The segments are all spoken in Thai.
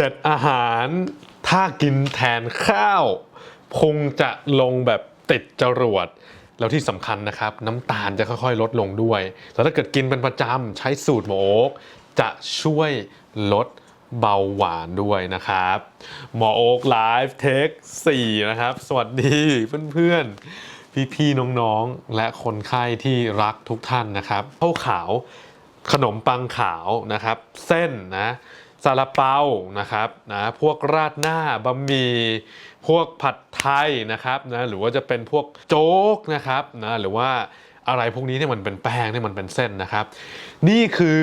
เจ็ดอาหาร ถ้ากินแทนข้าวพุงจะลงแบบติดจรวด แล้วที่สำคัญนะครับ น้ำตาลจะค่อยๆ ลดลงด้วย แล้วถ้าเกิดกินเป็นประจำใช้สูตรหมอโอ๊กจะช่วยลดเบาหวานด้วยนะครับ หมอโอ๊กไลฟ์เทค4นะครับ สวัสดีเพื่อนๆ พี่ๆ น้องๆ และคนไข้ที่รักทุกท่านนะครับข้าวขาวขนมปังขาวนะครับ เส้นนะ ซาลาเปานะครับนะพวกราดหน้าบะหมี่พวกผัดไทยนะครับนะหรือว่าจะเป็นพวกโจ๊กนะครับนะหรือว่าอะไรพวกนี้เนี่ยมันเป็นแป้งเนี่ยมันเป็นเส้นนะครับ นี่คือ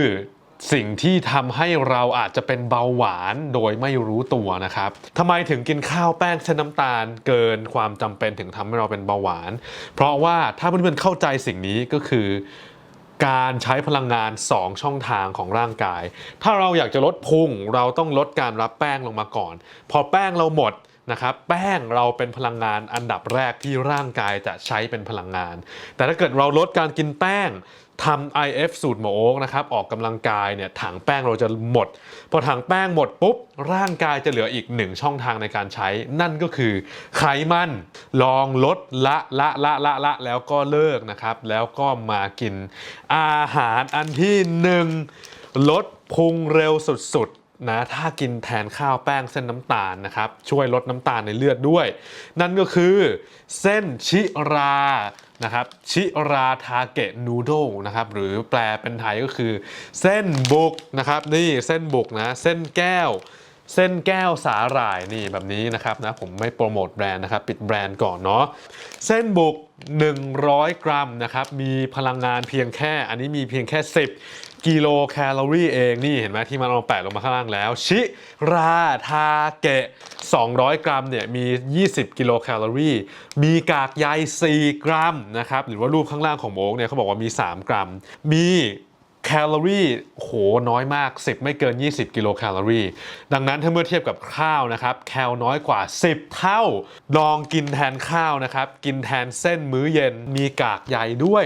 สิ่งที่ทำให้เราอาจจะเป็นเบาหวานโดยไม่รู้ตัวนะครับทำไมถึงกินข้าวแป้งเส้นน้ำตาลเกินความจำเป็นถึงทำให้เราเป็นเบาหวาน เพราะว่าถ้าเพื่อนๆเข้าใจสิ่งนี้ก็คือ การใช้พลังงาน 2 ช่องทางของร่างกาย ถ้าเราอยากจะลดพุงเราต้องลดการรับแป้งลงมาก่อน พอแป้งเราหมดนะครับแป้งเราเป็นพลังงานอันดับแรกที่ร่างกายจะใช้เป็นพลังงาน แต่ถ้าเกิดเราลดการกินแป้ง ทำ IF สูตรหมอโอ๊กนะครับออกกำลังกายเนี่ยถังแป้งเราจะหมด พอถังแป้งหมดปุ๊บ ร่างกายจะเหลืออีกหนึ่งช่องทางในการใช้ นั่นก็คือไขมันลองลดละละละละละแล้วก็เลิกนะครับ แล้วก็มากินอาหารอันที่หนึ่งลดพุงเร็วสุดๆนะถ้ากินแทนข้าวแป้งเส้นน้ำตาลนะครับช่วยลดน้ำตาลในเลือดด้วย นั่นก็คือเส้นชิรา นะครับชิราทาเกะนูโดนะครับหรือแปลเป็นไทยก็คือ เส้นบุกนะครับนี่เส้นบุกนะเส้นแก้ว เส้นแก้วสาหร่ายนี่แบบนี้นะครับนะผมไม่โปรโมทแบรนด์นะครับ ปิดแบรนด์ก่อนเนาะเส้นบุก 100 กรัมนะครับมีพลังงานเพียงแค่ อันนี้มีเพียงแค่ 10 กิโลแคลอรี่เองนี่เห็นไหมที่มันเอาแปะลงมาข้างล่างแล้ว ชิราทาเกะ 200 กรัมเนี่ยมี 20 กิโลแคลอรี่ มีกากใย4กรัมนะครับหรือว่ารูปข้างล่างของโมกเนี่ยเขาบอกว่ามี 3 กรัม มี แคลอรี่โหน้อยมาก 10 ไม่เกิน 20 กิโลแคลอรี่ ดังนั้นถ้าเมื่อเทียบกับข้าวนะครับ แคลน้อยกว่า 10 เท่า ลองกินแทนข้าวนะครับ กินแทนเส้นมื้อเย็นมีกากใยด้วย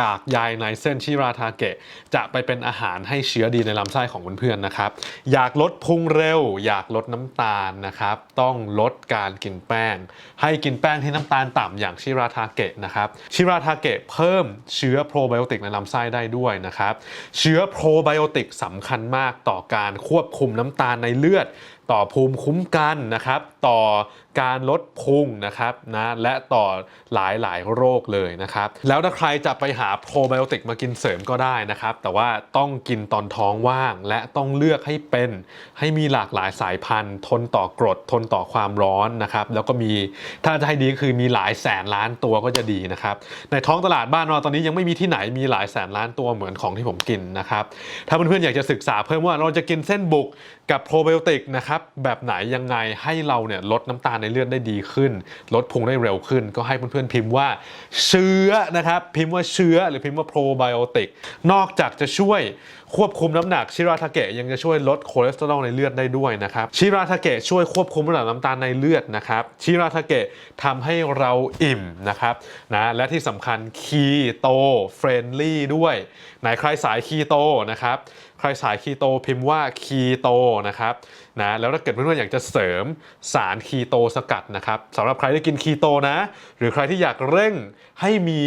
กากใยในเส้นชิราทาเกะ จะไปเป็นอาหารให้เชื้อดีในลำไส้ของเพื่อนๆนะครับ อยากลดพุงเร็ว อยากลดน้ำตาลนะครับ ต้องลดการกินแป้ง ให้กินแป้งที่น้ำตาลต่ำอย่างชิราทาเกะนะครับ ชิราทาเกะเพิ่มเชื้อโปรไบโอติกในลำไส้ได้ด้วยนะครับ เชื้อโปรไบโอติกสำคัญมากต่อการควบคุมน้ำตาลในเลือด ต่อภูมิคุ้มกันนะครับ ต่อ การลดพุงนะครับนะและต่อหลายหลายโรคเลยนะครับ แล้วถ้าใครจะไปหาโปรไบโอติกมากินเสริมก็ได้นะครับ แต่ว่าต้องกินตอนท้องว่าง และต้องเลือกให้เป็นให้มีหลากหลายสายพันธุ์ ทนต่อกรดทนต่อความร้อนนะครับแล้วก็มีถ้าจะให้ดีคือมีหลายแสนล้านตัวก็จะดีนะครับในท้องตลาดบ้านเราตอนนี้ยังไม่มีที่ไหนมีหลายแสนล้านตัวเหมือนของที่ผมกินนะครับถ้าเพื่อนๆอยากจะศึกษาเพิ่มว่าเราจะกินเส้นบุกกับโปรไบโอติกนะครับแบบไหนยังไงให้เราเนี่ยลดน้ำตาลในเลือดได้ดีขึ้น ลดพุงได้เร็วขึ้น ก็ให้เพื่อนๆพิมพ์ว่าเชื้อนะครับ พิมพ์ว่าเชื้อหรือพิมพ์ว่าโปรไบโอติกนอกจากจะช่วยควบคุมน้ำหนักชิราทาเกะยังจะช่วยลดคอเลสเตอรอลในเลือดได้ด้วยนะครับชิราทาเกะช่วยควบคุมระดับน้ำตาลในเลือดนะครับชิราทาเกะทำให้เราอิ่มนะครับนะและที่สำคัญคีโตเฟรนลี่ด้วยไหนใครสายคีโตนะครับ รสายคีโตพิมพ์ว่าคีโตนะครับนะแล้วถ้าเกิดเพื่อนๆอยากจะเสริมสารคีโตสกัดนะครับสำหรับใครที่กินคีโตนะ หรือใครที่อยากเร่งให้มี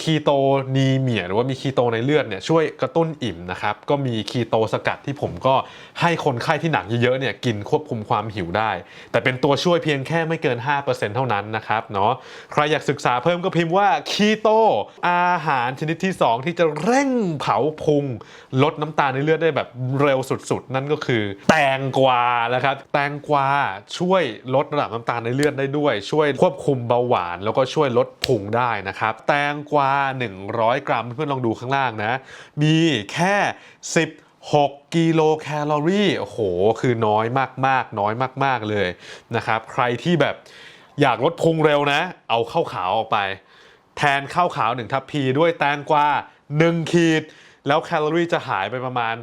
คีโตนีเมียหรือว่ามีคีโตในเลือดเนี่ยช่วยกระตุ้นอิ่มนะครับก็มีคีโตสกัดที่ผมก็ให้คนไข้ที่หนักเยอะๆเนี่ยกินควบคุมความหิวได้ แต่เป็นตัวช่วยเพียงแค่ไม่เกิน 5%เท่านั้นนะครับเนาะใครอยากศึกษาเพิ่มก็พิมพ์ว่าคีโตอาหารชนิดที่ 2 ที่จะเร่งเผาพุงลดน้ำตาลในเลือดได้แบบเร็วสุดๆ นั่นก็คือ แตงกวานะครับ แตงกวาช่วยลดระดับน้ำตาลในเลือดได้ด้วย ช่วยควบคุมเบาหวาน แล้วก็ช่วยลดพุงได้นะครับ แตงกวา 100 กรัมเพื่อนๆลองดูข้างล่างนะ มีแค่ 10 6 กิโลแคลอรี่ โอ้โห คือน้อยมากๆ น้อยมาก ๆ เลยนะครับ ใครที่แบบอยากลดพุงเร็วนะ เอาข้าวขาวออกไป แทนข้าวขาว 1 ทัพพีด้วยแตงกวา 1 ขีด แล้วแคลอรี่จะหายไปประมาณ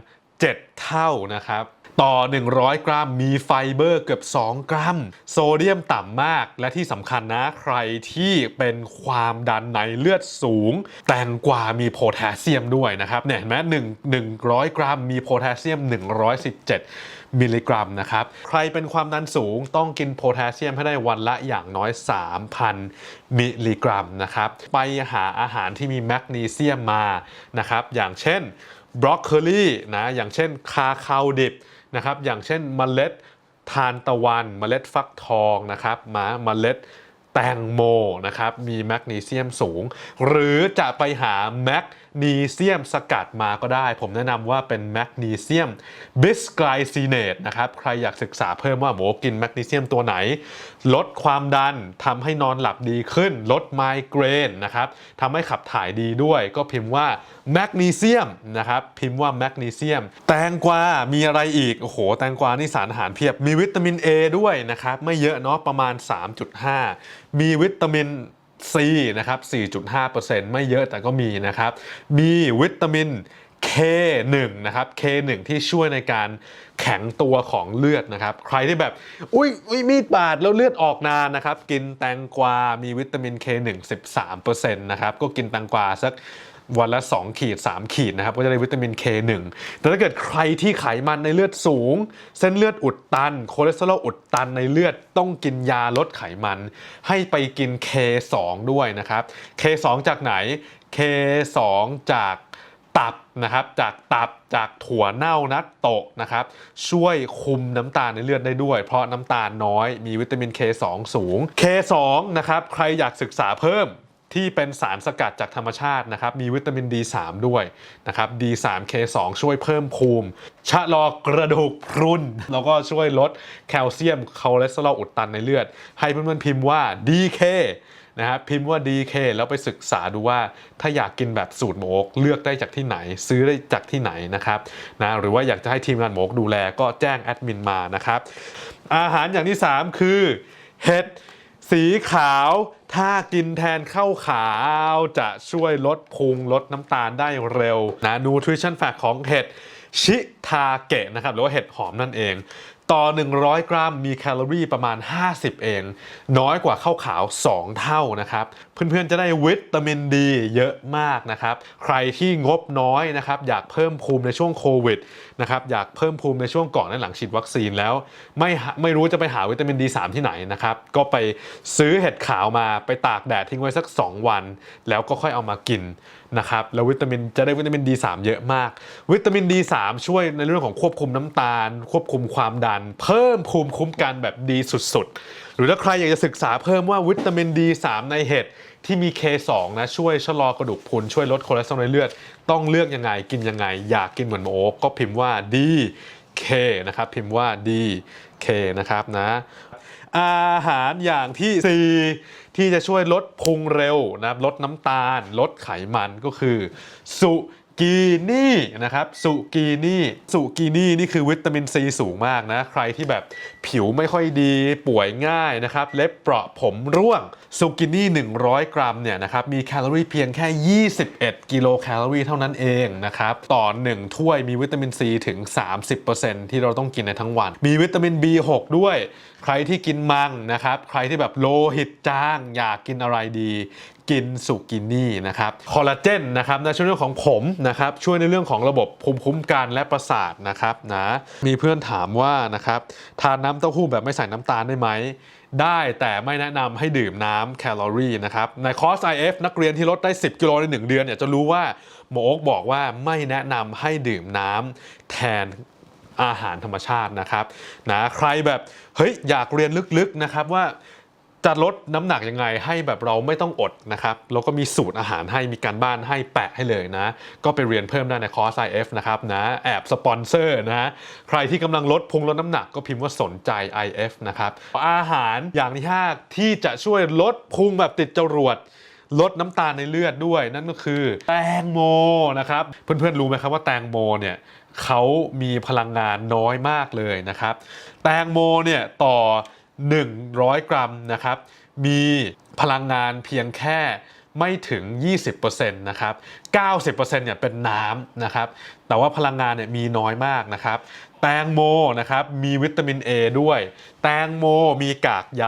7 เท่านะครับ ต่อ 100 กรัม มีไฟเบอร์เกือบ 2 กรัม โซเดียมต่ำมาก และที่สำคัญนะ ใครที่เป็นความดันในเลือดสูง แตงกวามีโพแทสเซียมด้วยนะครับเนี่ยเห็นไหมหนึ่งหนึ่งร้อยกรัม มีโพแทสเซียม 117 มิลลิกรัมนะครับ ใครเป็นความดันสูงต้องกินโพแทสเซียมให้ได้วันละอย่างน้อย 3,000 มิลลิกรัมนะครับ ไปหาอาหารที่มีแมกนีเซียมมานะครับ อย่างเช่นบรอกโคลีนะ อย่างเช่นคาคาวดิบ นะครับอย่างเช่นเมล็ดทานตะวันเมล็ดฟักทองนะครับมาเมล็ดแตงโมนะครับมีแมกนีเซียมสูง หรือจะไปหาแมกนี เซียมสกัดมาก็ได้ ผมแนะนำว่าเป็นแมกนีเซียมบิสไกลซีเนตนะครับ ใครอยากศึกษาเพิ่มว่าหมูกินแมกนีเซียมตัวไหน ลดความดันทำให้นอนหลับดีขึ้น ลดไมเกรนนะครับทำให้ขับถ่ายดีด้วย ก็พิมพ์ว่าแมกนีเซียมนะครับพิมพ์ว่าแมกนีเซียม แตงกวา มีอะไรอีก โอ้โห แตงกวานี่สารอาหารเพียบ มีวิตามิน A ด้วยนะครับ ไม่เยอะเนาะประมาณ 3.5 มีวิตามิน C นะครับ 4.5%ไม่เยอะแต่ก็มีนะครับ มีวิตามิน K1 นะครับ K1 ที่ช่วยในการแข็งตัวของเลือดนะครับ ใครที่แบบ อุ้ยอุ้ยมีดบาดแล้วเลือดออกนานนะครับ กินแตงกวา มีวิตามิน K1 13%นะครับ ก็กินแตงกวาสัก วันละ 2 ขีด 3 ขีดนะครับ ก็จะได้วิตามิน K1 แต่ถ้าเกิดใครที่ไขมันในเลือดสูง เส้นเลือดอุดตันคอเลสเตอรอลอุดตันในเลือดต้องกินยาลดไขมัน ให้ไปกิน K2 ด้วยนะครับ K2 จากไหน K2 จากตับนะครับจากตับจากถั่วเน่านัตโตะนะครับช่วยคุมน้ำตาลในเลือดได้ด้วย เพราะน้ำตาลน้อยมีวิตามิน K2 สูง K2 นะครับใครอยากศึกษาเพิ่ม ที่เป็นสารสกัดจากธรรมชาตินะครับมีวิตามิน D3 ด้วยนะครับ D3K2 ช่วยเพิ่มภูมิ ชะลอกระดูกพรุน แล้วก็ช่วยลดแคลเซียมคอเลสเตอรอลอุดตันในเลือด ให้เพื่อนๆพิมพ์ว่า DK นะครับพิมพ์ว่า DK แล้วไปศึกษาดูว่าถ้าอยากกินแบบสูตรหมกเลือกได้จากที่ไหน ซื้อได้จากที่ไหนนะครับนะหรือว่าอยากจะให้ทีมงานหมกดูแลก็แจ้งแอดมินมานะครับอาหารอย่างที่ 3 คือเห็ด สีขาวถ้ากินแทนข้าวขาวจะช่วยลดพุงลดน้ำตาลได้เร็วนะนูทริชั่นแฟกของเห็ดชิทาเกะนะครับหรือว่าเห็ดหอมนั่นเอง ต่อ 100 กรัมมีแคลอรี่ประมาณ 50 เอง น้อยกว่าข้าวขาว 2 เท่านะครับ เพื่อนๆจะได้วิตามินดีเยอะมากนะครับ ใครที่งบน้อยนะครับ อยากเพิ่มภูมิในช่วงโควิดนะครับอยากเพิ่มภูมิในช่วงก่อนและหลังฉีดวัคซีนแล้ว ไม่ไม่รู้จะไปหาวิตามิน D3 ที่ไหนนะครับ ก็ไปซื้อเห็ดขาวมาไปตากแดดทิ้งไว้สัก 2 วัน แล้วก็ค่อยเอามากินนะครับแล้ววิตามินจะได้วิตามิน D3 เยอะมาก วิตามิน D3 ช่วยในเรื่องของควบคุมน้ำตาล ควบคุมความดันเพิ่มภูมิคุ้มกันแบบดีสุดๆ หรือถ้าใครอยากจะศึกษาเพิ่มว่าวิตามิน D3 ในเห็ดที่มี K2 นะช่วยชะลอกระดูกพรุนช่วยลดคอเลสเตอรอลในเลือด ต้องเลือกยังไงกินยังไง อยากกินเหมือนโอ๊คก็พิมพ์ว่า DK นะครับพิมพ์ว่า DK นะครับนะอาหารอย่างที่ 4 ที่จะช่วยลดพุงเร็วนะครับลดน้ำตาล ลดไขมันก็คือ สุ กีนี่นะครับสุกีนี่สุกีนี่นี่คือวิตามินซีสูงมากนะ ใครที่แบบผิวไม่ค่อยดีป่วยง่ายนะครับ เล็บเปราะผมร่วงสุกินี่ 100 กรัมเนี่ยนะครับมีแคลอรี่เพียงแค่ 21 กิโลแคลอรี่เท่านั้นเองนะครับต่อ 1 ถ้วยมีวิตามินซีถึง 30%ที่เราต้องกินในทั้งวัน มีวิตามิน B6 ด้วย ใครที่กินมังนะครับ ใครที่แบบโลหิตจาง อยากกินอะไรดี กินสุกินี่นะครับคอลลาเจนนะครับในช่วยเรื่องของผมนะครับช่วยในเรื่องของระบบภูมิคุ้มกันและประสาทนะครับนะมีเพื่อนถามว่านะครับทานน้ำเต้าหู้แบบไม่ใส่น้ำตาลได้ไหมได้แต่ไม่แนะนำให้ดื่มน้ำแคลอรี่นะครับในคอร์ส IF นักเรียนที่ลดได้ 10 กิโลใน 1 เดือนเนี่ยจะรู้ว่าหมอโอ๊กบอกว่าไม่แนะนำให้ดื่มน้ำแทน อาหารธรรมชาตินะครับนะใครแบบเฮ้ยอยากเรียนลึกๆนะครับว่าจะลดน้ำหนักยังไงให้แบบเราไม่ต้องอดนะครับ แล้วก็มีสูตรอาหารให้มีการบ้านให้แปะให้เลยนะ ก็ไปเรียนเพิ่มได้ในคอร์ส IF นะครับนะแอบสปอนเซอร์นะใครที่กำลังลดพุงลดน้ำหนักก็พิมพ์ว่าสนใจ IF นะครับอาหารอย่างที่ห้าที่จะช่วยลดพุงแบบติดจรวดลดน้ำตาลในเลือดด้วยนั่นก็คือแตงโมนะครับ เพื่อนๆรู้ไหมครับว่าแตงโมเนี่ย เขามีพลังงานน้อยมากเลยนะครับ แตงโมเนี่ยต่อ 100 กรัมนะครับ มีพลังงานเพียงแค่ไม่ถึง 20%นะครับ 90%เนี่ยเป็นน้ำนะครับ แต่ว่าพลังงานเนี่ยมีน้อยมากนะครับ แตงโมนะครับมีวิตามิน A ด้วย แตงโมมีกากใย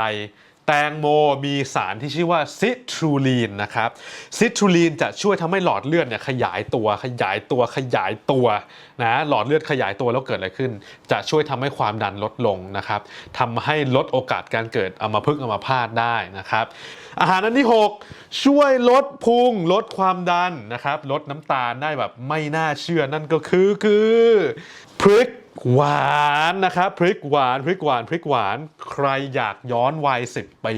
แตงโมมีสารที่ชื่อว่าซิตรูลีนนะครับซิตรูลีนจะช่วยทำให้หลอดเลือดเนี่ยขยายตัวขยายตัวขยายตัวนะหลอดเลือดขยายตัวแล้วเกิดอะไรขึ้น จะช่วยทำให้ความดันลดลงนะครับทำให้ลดโอกาสการเกิดอัมพฤกษ์อัมพาตได้นะครับอาหารอันที่ 6 ช่วยลดพุงลดความดันนะครับลดน้ำตาลได้แบบไม่น่าเชื่อนั่นก็คือคือ พริกหวานนะครับพริกหวานพริกหวานพริกหวาน ใครอยากย้อนวัย10 ปี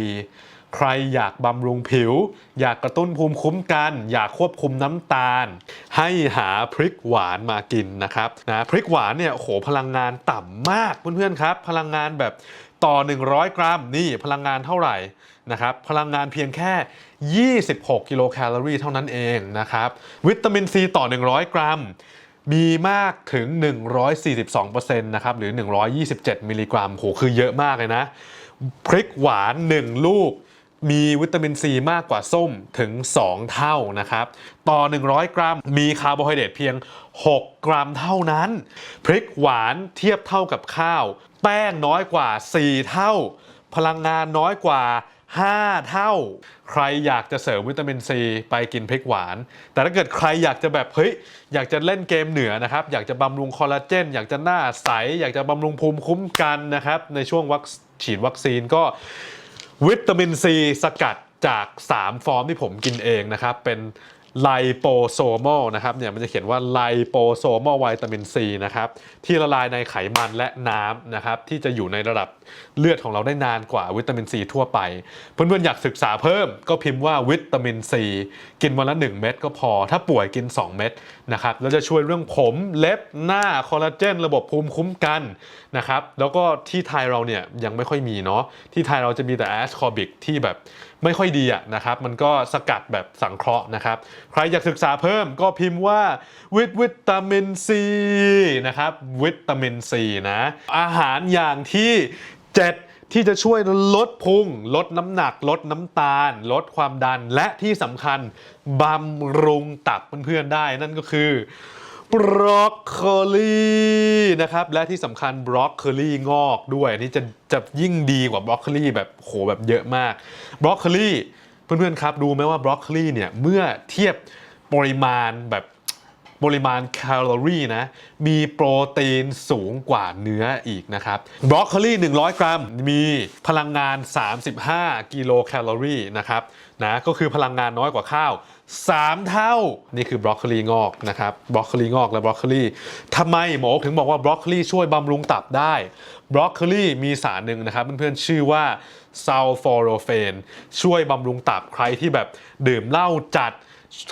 ใครอยากบำรุงผิว อยากกระตุ้นภูมิคุ้มกัน อยากควบคุมน้ำตาล ให้หาพริกหวานมากินนะครับนะพริกหวานเนี่ยโหพลังงานต่ำมากเพื่อนๆครับ พลังงานแบบต่อ 100 กรัมนี่พลังงานเท่าไหร่นะครับพลังงานเพียงแค่ 26 กิโลแคลอรี่เท่านั้นเองนะครับวิตามินซีต่อ 100 กรัม มีมากถึง 142%นะครับ หรือ 127 มิลลิกรัมโหคือเยอะมากเลยนะ พริกหวาน 1 ลูก มีวิตามินซีมากกว่าส้มถึง 2 เท่านะครับ ต่อ 100 กรัม มีคาร์โบไฮเดรตเพียง 6 กรัมเท่านั้น พริกหวานเทียบเท่ากับข้าว แป้งน้อยกว่า 4 เท่า พลังงานน้อยกว่า 5 เท่า ใครอยากจะเสริมวิตามินซีไปกินพริกหวาน แต่ถ้าเกิดใครอยากจะแบบเฮ้ยอยากจะเล่นเกมเหนือนะครับ อยากจะบำรุงคอลลาเจน อยากจะหน้าใส อยากจะบำรุงภูมิคุ้มกันนะครับ ในช่วงวัคฉีดวัคซีนก็วิตามินซีสกัดจาก 3 ฟอร์มที่ผมกินเองนะครับ เป็น ไลโปโซมอลนะครับเนี่ยมันจะเขียนว่าไลโปโซมอลวิตามินซีนะครับที่ละลายในไขมันและน้ำนะครับที่จะอยู่ในระดับเลือดของเราได้นานกว่าวิตามินซีทั่วไป เพื่อนๆอยากศึกษาเพิ่มก็พิมพ์ว่าวิตามินซีกินวันละ 1 เม็ดก็พอ ถ้าป่วยกิน 2 เม็ดนะครับแล้วจะช่วยเรื่องผมเล็บหน้าคอลลาเจนระบบภูมิคุ้มกัน นะครับแล้วก็ที่ไทยเราเนี่ยยังไม่ค่อยมีเนาะที่ไทยเราจะมีแต่แอสคอบิกที่แบบไม่ค่อยดีอะนะครับมันก็สกัดแบบสังเคราะห์นะครับใครอยากศึกษาเพิ่มก็พิมพ์ว่าวิตวิตามินซีนะครับวิตามินซีนะอาหารอย่างที่ 7ที่จะช่วยลดพุง ลดน้ำหนัก ลดน้ำตาล ลดความดันและที่สำคัญบำรุงตับเพื่อนๆได้นั่นก็คือ บรอกโคลีนะครับและที่สำคัญบรอกโคลีงอกด้วยอันนี่จะจะยิ่งดีกว่าบรอกโคลีแบบโหแบบเยอะมากบรอกโคลีเพื่อนๆครับดูไหมว่าบรอกโคลีเนี่ยเมื่อเทียบปริมาณแบบปริมาณแคลอรี่นะ มีโปรตีนสูงกว่าเนื้ออีกนะครับ บรอกโคลี 100 กรัม มีพลังงาน 35 กิโลแคลอรี่นะครับ นะ ก็คือพลังงานน้อยกว่าข้าว 3 เท่า นี่คือบรอกโคลีงอกนะครับบรอกโคลีงอกและบรอกโคลีทำไมหมอถึงบอกว่าบรอกโคลีช่วยบำรุงตับได้บรอกโคลีมีสารหนึ่งนะครับเพื่อนๆชื่อว่าซัลฟอโรเฟนช่วยบำรุงตับใครที่แบบดื่มเหล้าจัด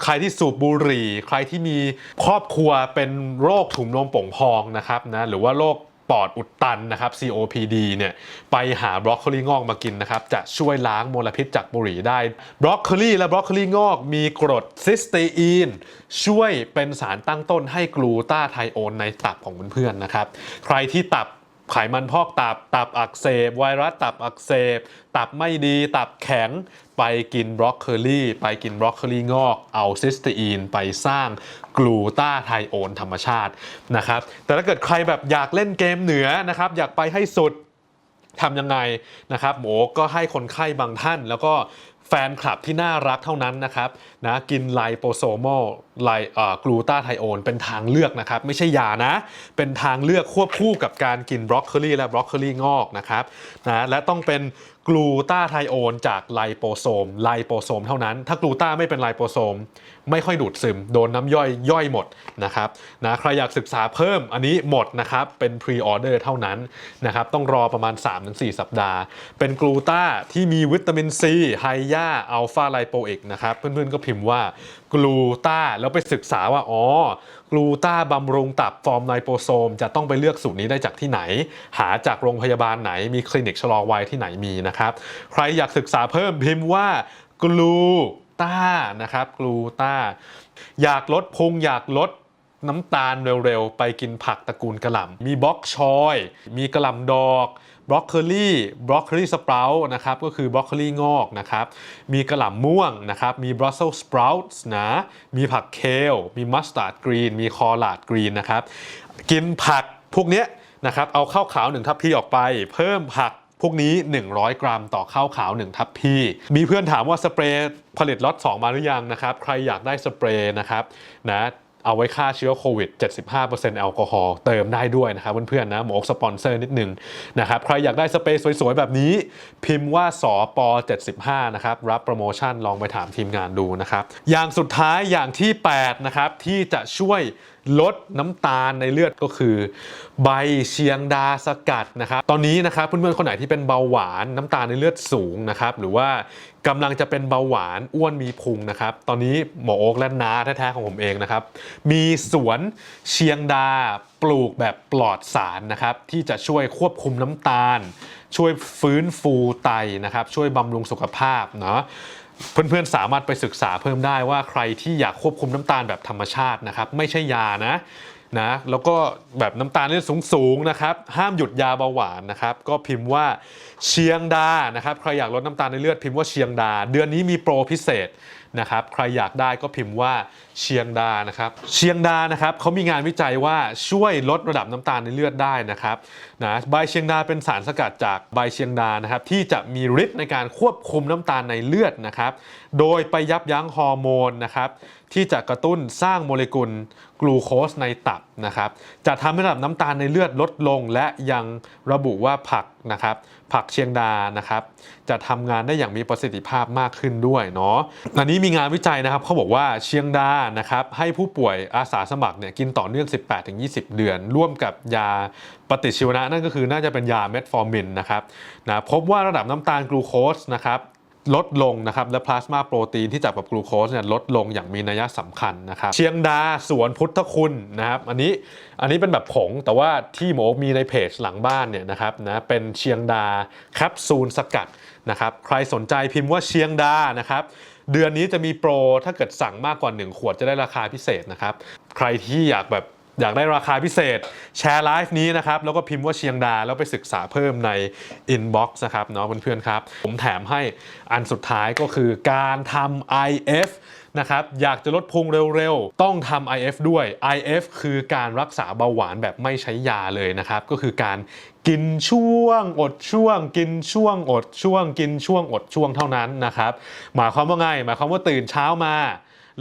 ใครที่สูบบุหรี่ ใครที่มีครอบครัวเป็นโรคถุงลมโป่งพองนะครับนะหรือว่าโรค ปอดอุดตันนะครับ COPD เนี่ยไปหาบรอกโคลีงอกมากินนะครับ จะช่วยล้างมลพิษจากบุหรี่ได้บรอกโคลีและบรอกโคลีงอกมีกรดซิสเตอีน ช่วยเป็นสารตั้งต้นให้กลูตาไทโอนในตับของเพื่อนๆนะครับ ใครที่ตับ ไขมันพอกตับ ตับอักเสบ ไวรัสตับอักเสบ ตับไม่ดี ตับแข็ง ไปกินบรอกโคลีไปกินบรอกโคลีงอก เอาซิสเตอีนไปสร้างกลูตาไทโอนธรรมชาตินะครับ แต่ถ้าเกิดใครแบบอยากเล่นเกมเหนือนะครับ อยากไปให้สุดทำยังไงนะครับ หมอก็ให้คนไข้บางท่าน แล้วก็แฟนคลับที่น่ารักเท่านั้นนะครับ นะกินไลโปโซมอลไลกลูตาไทโอนเป็นทางเลือกนะครับ ไม่ใช่ยานะ เป็นทางเลือกควบคู่กับการกินบรอกโคลีและบรอกโคลีงอกนะครับนะและต้องเป็นกลูตาไทโอนจากไลโปโซมไลโปโซมเท่านั้น ถ้ากลูตาไม่เป็นไลโปโซม ไม่ค่อยดูดซึม โดนน้ำย่อยย่อยหมดนะครับนะใครอยากศึกษาเพิ่มอันนี้หมดนะครับเป็นพรีออเดอร์เท่านั้นนะครับต้องรอประมาณ 3-4 สัปดาห์ เป็นกลูตาที่มีวิตามินซีไฮยาอัลฟาไลโปอิกนะครับเพื่อนๆก็พิมพ์ว่ากลูตาแล้วไปศึกษาว่า อ๋อกลูตาบำรุงตับฟอร์มไลโปโซม จะต้องไปเลือกสูตรนี้ได้จากที่ไหน หาจากโรงพยาบาลไหนมีคลินิกชะลอวัยที่ไหนมีนะครับ ใครอยากศึกษาเพิ่มพิมพ์ว่ากลูตานะครับกลูตาอยากลดพุงอยากลดน้ำตาลเร็วๆ ไปกินผักตระกูลกระหล่ำมีบล็อกชอย มีกระหล่ำดอก บรอกโคลีบรอกโคลีสปร u ตนะครับก็คือบรอกโคลีงอกนะครับมีกระหล่ำม่วงนะครับมีบรัสเซลสปร u ตส์นะมีผักเคลมีมัสตาร์ดกรีนมีคอลาดกรีนนะครับกินผักพวกเนี้ยนะครับเอาข้าวขาว1ทัพพีออกไป เพิ่มผักพวกนี้ 100 กรัมต่อข้าวขาว 1 ทัพพีมีเพื่อนถามว่าสเปรย์ผลิตล็อต2มาหรือยังนะครับ ใครอยากได้สเปรย์นะครับนะ เอาไว้ฆ่าเชื้อโควิด 75%แอลกอฮอล์เติมได้ด้วยนะครับเพื่อนๆนะหมอกสปอนเซอร์นิดนึงนะครับใครอยากได้สเปรย์สวยๆ แบบนี้ พิมพ์ว่าสอป75 นะครับ รับโปรโมชั่นลองไปถามทีมงานดูนะครับ อย่างสุดท้ายอย่างที่ 8 นะครับ ที่จะช่วย ลดน้ำตาลในเลือดก็คือ ใบเชียงดาสกัดนะครับ ตอนนี้นะครับเพื่อนๆคนไหนที่เป็นเบาหวานน้ำตาลในเลือดสูงนะครับหรือว่ากำลังจะเป็นเบาหวานอ้วนมีพุงนะครับ ตอนนี้หมอโอ๊กและน้าแท้ๆของผมเองนะครับ มีสวนเชียงดาปลูกแบบปลอดสารนะครับที่จะช่วยควบคุมน้ำตาล ช่วยฟื้นฟูไตนะครับ ช่วยบำรุงสุขภาพเนาะ เพื่อนๆ สามารถไปศึกษาเพิ่มได้ว่าใครที่อยากควบคุมน้ำตาลแบบธรรมชาตินะครับ ไม่ใช่ยานะนะแล้วก็แบบน้ำตาลเลือดสูงๆนะครับ ห้ามหยุดยาเบาหวานนะครับ ก็พิมพ์ว่าเชียงดานะครับใครอยากลดน้ำตาลในเลือดพิมพ์ว่าเชียงดา เดือนนี้มีโปรพิเศษนะครับ ใครอยากได้ก็พิมพ์ว่าเชียงดานะครับเชียงดานะครับเขามีงานวิจัยว่าช่วยลดระดับน้ำตาลในเลือดได้นะครับนะใบเชียงดาเป็นสารสกัดจากใบเชียงดานะครับที่จะมีฤทธิ์ในการควบคุมน้ำตาลในเลือดนะครับโดยไปยับยั้งฮอร์โมนนะครับที่จะกระตุ้นสร้างโมเลกุลกลูโคสในตับนะครับจะทำให้ระดับน้ำตาลในเลือดลดลง และยังระบุว่าผักนะครับผักเชียงดานะครับจะทำงานได้อย่างมีประสิทธิภาพมากขึ้นด้วยเนาะอันนี้มีงานวิจัยนะครับเขาบอกว่าเชียงดานะครับให้ผู้ป่วยอาสาสมัครเนี่ยกินต่อเนื่อง 18-20 เดือน ร่วมกับยาปฏิชีวนะนั่นก็คือน่าจะเป็นยาเมทฟอร์มินนะครับนะพบว่าระดับน้ำตาลกลูโคสนะครับลดลงนะครับและพลาสมาโปรตีนที่จับกับกลูโคสเนี่ยลดลงอย่างมีนัยสำคัญนะครับเชียงดาสวนพุทธคุณนะครับอันนี้อันนี้เป็นแบบผงแต่ว่าที่หมอมีในเพจหลังบ้านเนี่ยนะครับนะเป็นเชียงดาแคปซูลสกัดนะครับใครสนใจพิมพ์ว่าเชียงดานะครับ เดือนนี้จะมีโปรถ้าเกิดสั่งมากกว่า 1 ขวดจะได้ราคาพิเศษนะครับ ใครที่อยากแบบอยากได้ราคาพิเศษแชร์ไลฟ์นี้นะครับ แล้วก็พิมพ์ว่าเชียงดา แล้วไปศึกษาเพิ่มใน Inbox นะครับเนาะเพื่อนๆครับ ผมแถมให้อันสุดท้ายก็คือการทำ IF นะครับอยากจะลดพุงเร็วๆ ต้องทำ IF ด้วย IF คือการรักษาเบาหวานแบบไม่ใช้ยาเลยนะครับ ก็คือการกินช่วงอดช่วง กินช่วงอดช่วง กินช่วงอดช่วงเท่านั้นนะครับ หมายความว่าไง หมายความว่าตื่นเช้ามา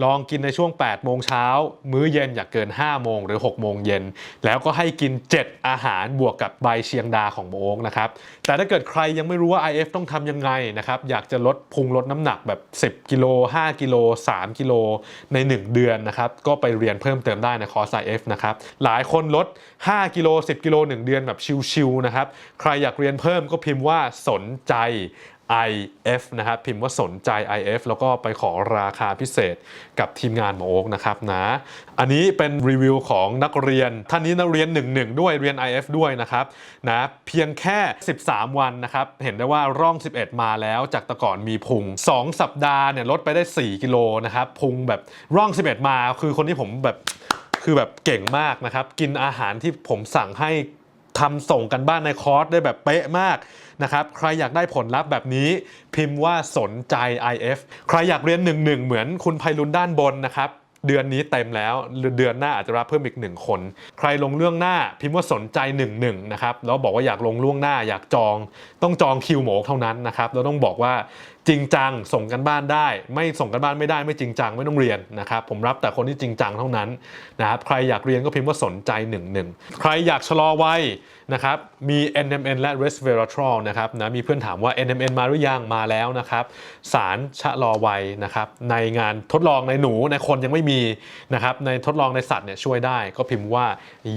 ลองกินในช่วง 8 โมงเช้า มื้อเย็นอย่าเกิน 5 โมงหรือ 6 โมงเย็น แล้วก็ให้กิน 7 อาหารบวกกับใบเชียงดาของโมงนะครับ แต่ถ้าเกิดใครยังไม่รู้ว่า IF ต้องทำยังไงนะครับ อยากจะลดพุงลดน้ำหนักแบบ 10 กิโล 5 กิโล 3 กิโลใน 1 เดือนนะครับ ก็ไปเรียนเพิ่มเติมได้ในคอร์ส IF นะครับ หลายคนลด 5 กิโล 10 กิโล 1 เดือนแบบชิวๆนะครับ ใครอยากเรียนเพิ่มก็พิมพ์ว่าสนใจ IF นะครับพิมพ์ว่าสนใจ IF แล้วก็ไปขอราคาพิเศษกับทีมงานหมอโอ๊กนะครับนะอันนี้เป็นรีวิวของนักเรียน ท่านนี้นักเรียน 11 ด้วยเรียน IF ด้วยนะครับนะเพียงแค่ 13 วันนะครับเห็นได้ว่าร่อง 11 มาแล้วจากแต่ก่อนมีพุง 2 สัปดาห์เนี่ยลดไปได้ 4 กิโลนะครับพุงแบบร่อง 11 มาคือคนที่ผมแบบคือแบบเก่งมากนะครับ กินอาหารที่ผมสั่งให้ ทำส่งกันบ้านในคอร์สได้แบบเป๊ะมากนะครับใครอยากได้ผลลัพธ์แบบนี้ พิมพ์ว่าสนใจ IF ใครอยากเรียน 1-1 เหมือนคุณไพลุนด้านบนนะครับเดือนนี้เต็มแล้วเดือนหน้าอาจจะรับเพิ่มอีกหนึ่งคน ใครลงเรื่องหน้าพิมพ์ว่าสนใจ1 1นะครับแล้วบอกว่าอยากลงล่วงหน้าอยากจอง ต้องจองคิวหมอเท่านั้นนะครับแล้วต้องบอกว่า จริงจังส่งกันบ้านได้ ไม่ส่งกันบ้านไม่ได้ไม่จริงจังไม่ต้องเรียนนะครับผมรับแต่คนที่จริงจังเท่านั้นนะครับใครอยากเรียนก็พิมพ์ว่าสนใจ1 1ใครอยากชะลอวัยนะครับมี NMN และ resveratrol นะครับนะมีเพื่อนถามว่า NMN มาหรือยังมาแล้วนะครับสารชะลอวัยนะครับในงานทดลองในหนูในคนยังไม่มีนะครับในทดลองในสัตว์เนี่ยช่วยได้ ก็พิมพ์ว่า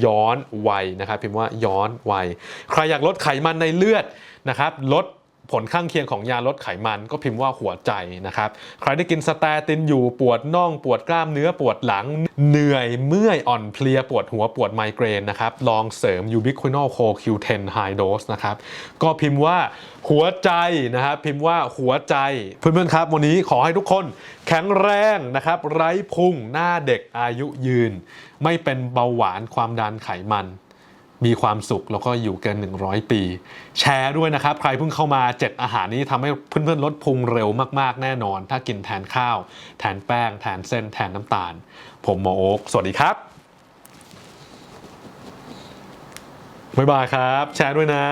ย้อนวัยนะครับพิมพ์ว่าย้อนวัย ใครอยากลดไขมันในเลือดนะครับลด ผลข้างเคียงของยาลดไขมันก็พิมพ์ว่าหัวใจนะครับ ใครได้กินสแตตินอยู่ปวดน่องปวดกล้ามเนื้อปวดหลัง เหนื่อยเมื่อยอ่อนเพลียปวดหัวปวดไมเกรนนะครับ ลองเสริม ubiquinol CoQ10 high dose นะครับ ก็พิมพ์ว่าหัวใจนะครับ พิมพ์ว่าหัวใจเพื่อนๆครับวันนี้ขอให้ทุกคนแข็งแรงนะครับ ไร้พุงหน้าเด็กอายุยืน ไม่เป็นเบาหวานความดันไขมัน มีความสุขแล้วก็อยู่เกิน100 ปี แชร์ด้วยนะครับ ใครเพิ่งเข้ามา 7 อาหารนี้ทำให้เพื่อนๆลดพุงเร็วมากๆแน่นอน ถ้ากินแทนข้าว แทนแป้ง แทนเส้น แทนน้ำตาล ผมหมอโอ๊กสวัสดีครับ บ๊ายบายครับ แชร์ด้วยนะ